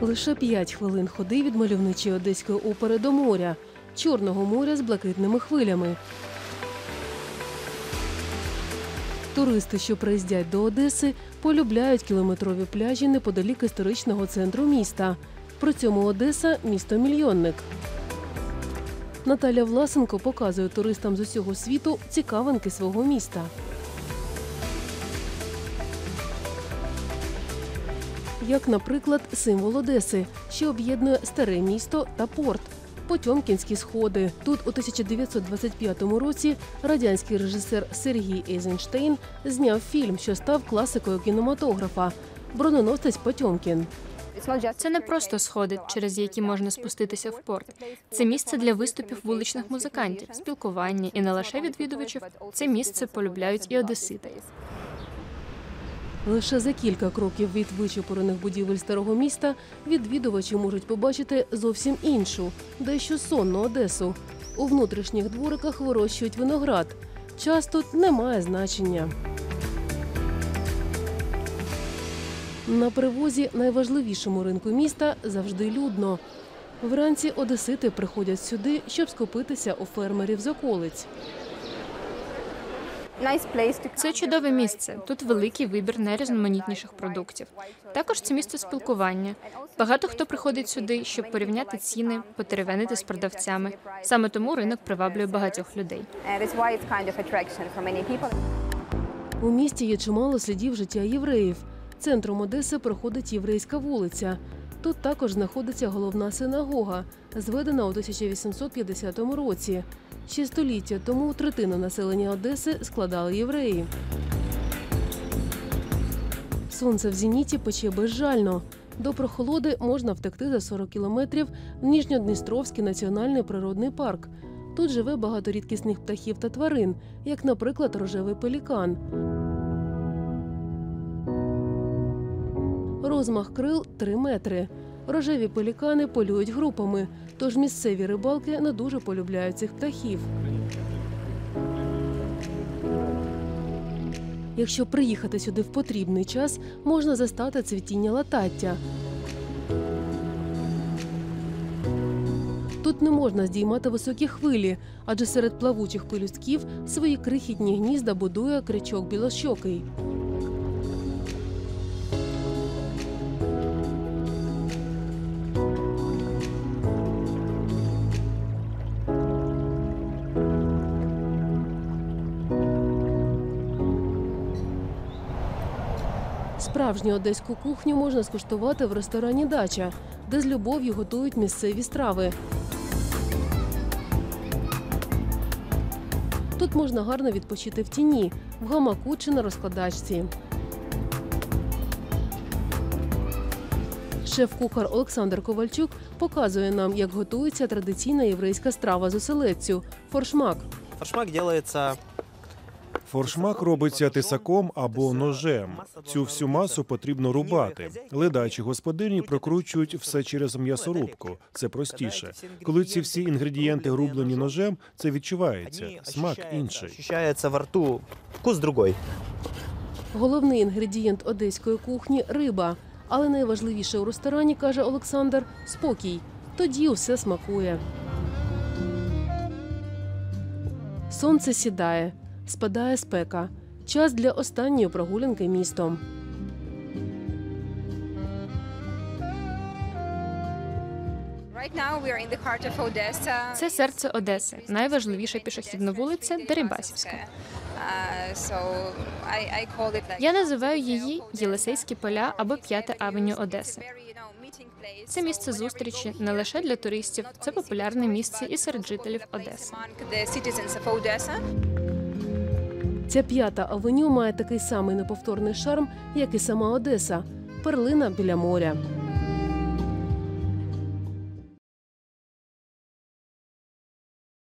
Лише 5 хвилин ходи від мальовничої одеської опери до моря, Чорного моря з блакитними хвилями. Туристи, що приїздять до Одеси, полюбляють кілометрові пляжі неподалік історичного центру міста. При цьому Одеса місто мільйонник. Наталя Власенко показує туристам з усього світу цікавинки свого міста. Як, наприклад, символ Одеси, що об'єднує старе місто та порт. Потьомкінські сходи. Тут у 1925 році радянський режисер Сергій Ейзенштейн зняв фільм, що став класикою кінематографа Броненосець Потьомкін. Це не просто сходи, через які можна спуститися в порт. Це місце для виступів вуличних музикантів, спілкування і не лише відвідувачів. Це місце полюбляють і одесити. Лише за кілька кроків від вичепурених будівель старого міста відвідувачі можуть побачити зовсім іншу, дещо сонну Одесу. У внутрішніх двориках вирощують виноград. Час тут не має значення. На привозі найважливішому ринку міста завжди людно. Вранці одесити приходять сюди, щоб скупитися у фермерів з околиць. Це чудове місце. Тут великий вибір найрізноманітніших продуктів. Також це місце спілкування. Багато хто приходить сюди, щоб порівняти ціни, потеревенити з продавцями. Саме тому ринок приваблює багатьох людей. У місті є чимало слідів життя євреїв. Центром Одеси проходить єврейська вулиця. Тут також знаходиться головна синагога, зведена у 1850 році. Ще століття тому третину населення Одеси складали євреї. Сонце в зеніті пече безжально. До прохолоди можна втекти за 40 кілометрів в Ніжньодністровський національний природний парк. Тут живе багато рідкісних птахів та тварин, як, наприклад, рожевий пелікан. Розмах крил 3 метри. Рожеві пелікани полюють групами, тож місцеві рибалки не дуже полюбляють цих птахів. Якщо приїхати сюди в потрібний час, можна застати цвітіння латаття. Тут не можна здіймати високі хвилі, адже серед плавучих пелюстків свої крихітні гнізда будує крячок білощокий. Справжню одеську кухню можна скуштувати в ресторані Дача, де з любов'ю готують місцеві страви. Тут можна гарно відпочити в тіні, в гамаку чи на розкладачці. Шеф-кухар Олександр Ковальчук показує нам, як готується традиційна єврейська страва з оселедцю – форшмак. Форшмак делается Форшмак робиться тисаком або ножем. Цю всю масу потрібно рубати. Ледачі господині прокручують все через м'ясорубку. Це простіше. Коли ці всі інгредієнти рублені ножем, це відчувається. Смак інший. Ощущается во рту вкус другой. Головний інгредієнт одеської кухні риба. Але найважливіше у ресторані, каже Олександр, спокій. Тоді усе смакує. Сонце сідає, спадає спека. Час для останньої прогулянки містом. Це серце Одеси, найважливіша пішохідна вулиця Дерибасівська. Uh, Я називаю її Єлисейські поля або П'яте авеню Одеси. Це місце зустрічі не лише для туристів, це популярне місце і серед жителів Одеси. Ця п'ята авеню має такий самий неповторний шарм, як і сама Одеса перлина біля моря.